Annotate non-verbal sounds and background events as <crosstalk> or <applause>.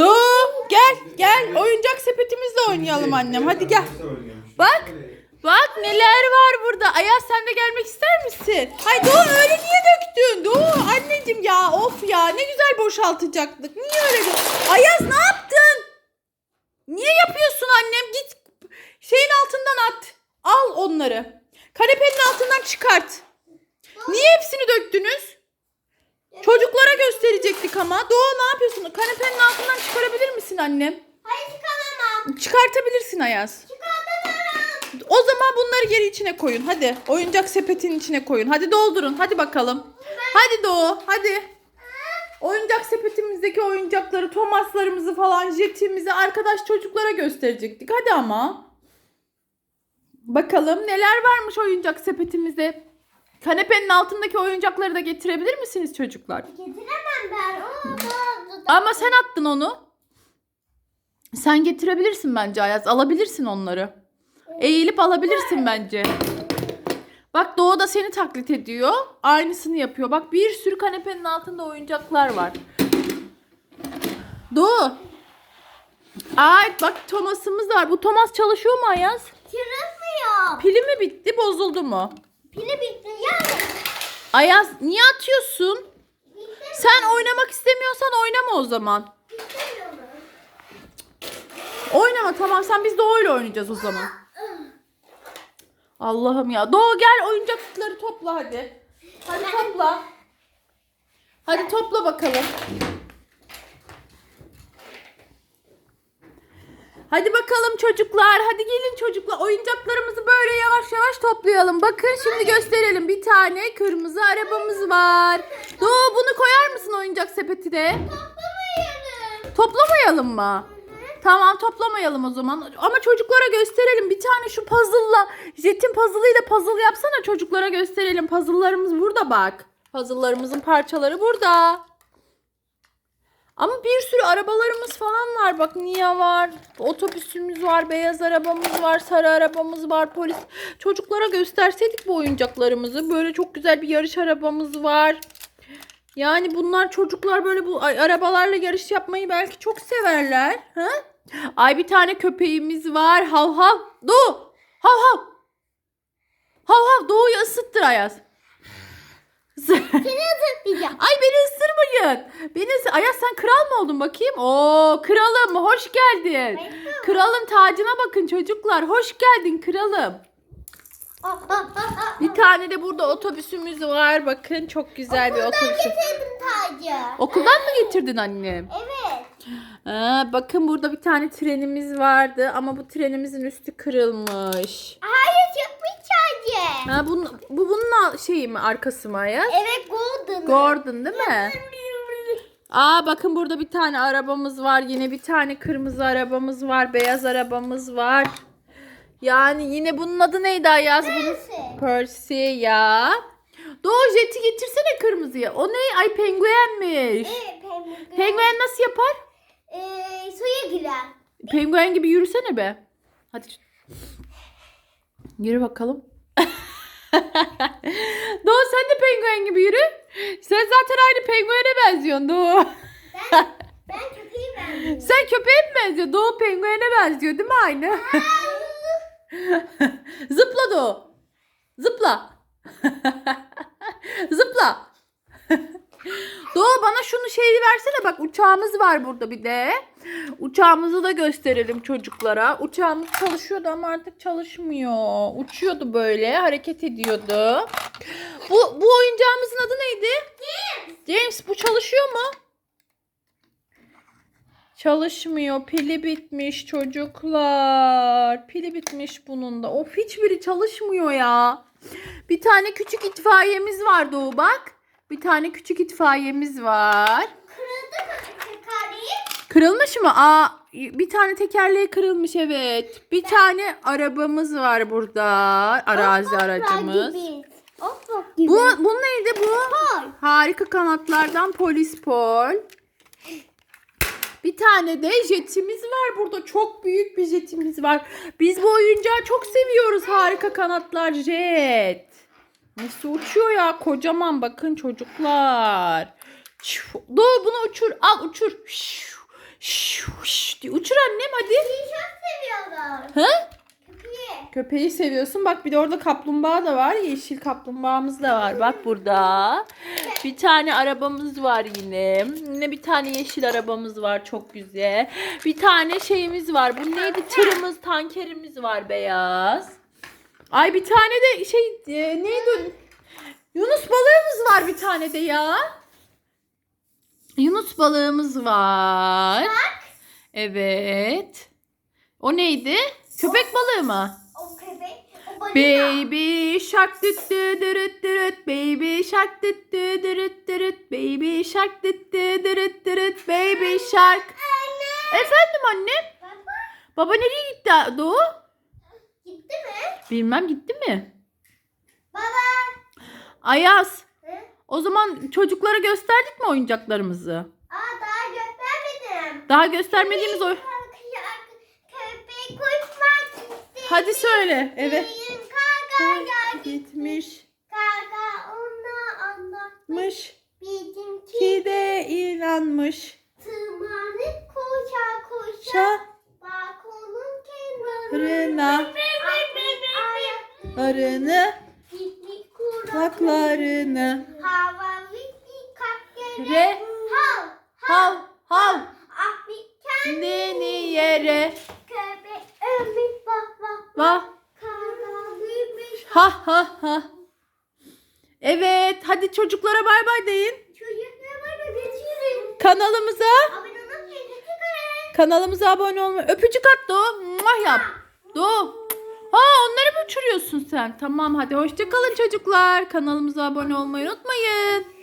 Doğu gel gel oyuncak sepetimizle oynayalım annem hadi gel. Bak bak neler var burada. Ayaz sen de gelmek ister misin? Hay Doğu öyle niye döktün? Doğu anneciğim ya of ya ne güzel boşaltacaktık. Niye öyle Ayaz ne yaptın? Niye yapıyorsun annem? Git şeyin altından at. Al onları. Kanepenin altından çıkart. Niye hepsini döktünüz? Ama. Doğu ne yapıyorsun? Kanepenin altından çıkarabilir misin annem? Hayır çıkamam. Çıkartabilirsin Ayaz. Çıkartamam. O zaman bunları geri içine koyun. Hadi. Oyuncak sepetin içine koyun. Hadi doldurun. Hadi bakalım. Hadi Doğu. Hadi. Oyuncak sepetimizdeki oyuncakları, Thomas'larımızı falan, jetimizi arkadaş çocuklara gösterecektik. Hadi ama. Bakalım neler varmış oyuncak sepetimizde. Kanepenin altındaki oyuncakları da getirebilir misiniz çocuklar? Getiremem ben. Onu da Ama sen attın onu. Sen getirebilirsin bence Ayaz. Alabilirsin onları. Eğilip alabilirsin bence. Bak Doğu da seni taklit ediyor. Aynısını yapıyor. Bak bir sürü kanepenin altında oyuncaklar var. Doğu. Ay bak Thomas'ımız var. Bu Thomas çalışıyor mu Ayaz? Kırılmıyor. Pili mi bitti bozuldu mu? Pili bitti. Ayaz niye atıyorsun? Sen oynamak istemiyorsan oynama o zaman. Oynama tamam sen biz Doğu'yla oynayacağız o zaman. Allah'ım ya. Doğu gel oyuncakları topla hadi. Hadi topla. Hadi topla bakalım. Hadi bakalım çocuklar. Hadi gelin çocuklar. Oyuncaklarımızı böyle yavaş yavaş toplayalım. Bakın şimdi gösterelim. Bir tane kırmızı arabamız var. Doğu bunu koyar mısın oyuncak sepetine? Toplamayalım. Toplamayalım mı? Tamam toplamayalım o zaman. Ama çocuklara gösterelim. Bir tane şu puzzle'la, Jet'in puzzle'ıyla puzzle yapsana çocuklara gösterelim. Puzzle'larımız burada bak. Puzzle'larımızın parçaları burada. Ama bir sürü arabalarımız falan var. Bak Nia var, otobüsümüz var, beyaz arabamız var, sarı arabamız var, polis. Çocuklara gösterseydik bu oyuncaklarımızı. Böyle çok güzel bir yarış arabamız var. Yani bunlar çocuklar böyle bu arabalarla yarış yapmayı belki çok severler. Ha? Ay bir tane köpeğimiz var. Hav hav. Doğu. Hav hav. Hav hav. Doğu'yu ısıttır Ayaz. Seni ısıtmayacağım. Ay beni ısırmayın. Beni Ayaz sen kral mı oldun bakayım? Oo kralım hoş geldin. Kralın tacına bakın çocuklar. Hoş geldin kralım. Ah, ah, ah, ah. Bir tane de burada otobüsümüz var. Bakın çok güzel bir Buradan otobüs. getirdim tacı. Okuldan mı getirdin annem? Evet. Aa, bakın burada bir tane trenimiz vardı ama bu trenimizin üstü kırılmış. Hayır tacı. Ha, bunun, bu bunun şeyi mi arkası mı Ayaz? Evet Golden. Gordon değil mi? Aa bakın burada bir tane arabamız var. Yine bir tane kırmızı arabamız var. Beyaz arabamız var. Yani yine bunun adı neydi Ayaz? Neresi? Percy ya. Doğu jeti getirsene kırmızıya. O ne? Ay penguenmiş. Evet penguen. Penguen nasıl yapar? Ee, suya girer. Penguen gibi yürüsene be. Hadi. Yürü bakalım. <laughs> Doğu sen de penguen gibi yürü. Sen zaten aynı penguene benziyorsun Doğu. Ben, <laughs> ben köpeği benziyorum. Sen köpeğe mi benziyor? Doğu penguene benziyor değil mi aynı? <laughs> Zıpla Doğu. Zıpla. Zıpla. Doğu bana şunu şeyi versene bak uçağımız var burada bir de. Uçağımızı da gösterelim çocuklara. Uçağımız çalışıyordu ama artık çalışmıyor. Uçuyordu böyle hareket ediyordu. Bu, bu oyuncağımızın adı neydi? James. James bu çalışıyor mu? Çalışmıyor. Pili bitmiş çocuklar. Pili bitmiş bunun da. Of hiçbiri çalışmıyor ya. Bir tane küçük itfaiyemiz var Doğu bak. Bir tane küçük itfaiyemiz var. Kırıldı mı tekerleği? Kırılmış mı? Aa bir tane tekerleği kırılmış evet. Bir tane arabamız var burada. Arazi aracımız. Otlak gibi. Bu, bu neydi bu? Pol. Harika kanatlardan polis pol. Bir tane de jetimiz var burada. Çok büyük bir jetimiz var. Biz bu oyuncağı çok seviyoruz. Harika kanatlar jet. Nasıl uçuyor ya? Kocaman bakın çocuklar. Doğu bunu uçur. Al uçur. Uçur annem hadi. Köpeği çok seviyorum. Ha? Köpeği. Köpeği seviyorsun. Bak bir de orada kaplumbağa da var. Yeşil kaplumbağamız da var. Bak burada. Bir tane arabamız var yine. Yine bir tane yeşil arabamız var. Çok güzel. Bir tane şeyimiz var. Bu neydi? Tırımız, tankerimiz var beyaz. Ay bir tane de şey e, neydi? o? Yunus balığımız var bir tane de ya. Yunus balığımız var. Evet. O neydi? Köpek balığı mı? O köpek. O balina. Baby shark düt dürüt dürüt baby shark düt dürüt dürüt baby shark düt dürüt dürüt baby shark. Efendim annem? Baba Baba nereye gitti Doğu? Gitti mi? Bilmem gitti mi? Baba. Ayaz. Hı? O zaman çocuklara gösterdik mi oyuncaklarımızı? Aa daha göstermedim. Daha göstermediğimiz oy... Köpek koşmak istedi. Hadi söyle. Evet. Kaka. Gitmiş. Kaka ona anlatmış. Mış. Bizimki Ki de inanmış. tırmanıp koşa koşa. Şa Balkonun kenarına. Arını. Kulaklarını. Re. Hav. Hav hav. Deni yere. Va. Ha ha ha. Evet. Hadi çocuklara bay bay deyin. Kanalımıza kanalımıza abone olmayı. Öpücük at Doğu. Muah yap. Doğu. Ha onları mı uçuruyorsun sen? Tamam hadi hoşça kalın çocuklar. Kanalımıza abone olmayı unutmayın.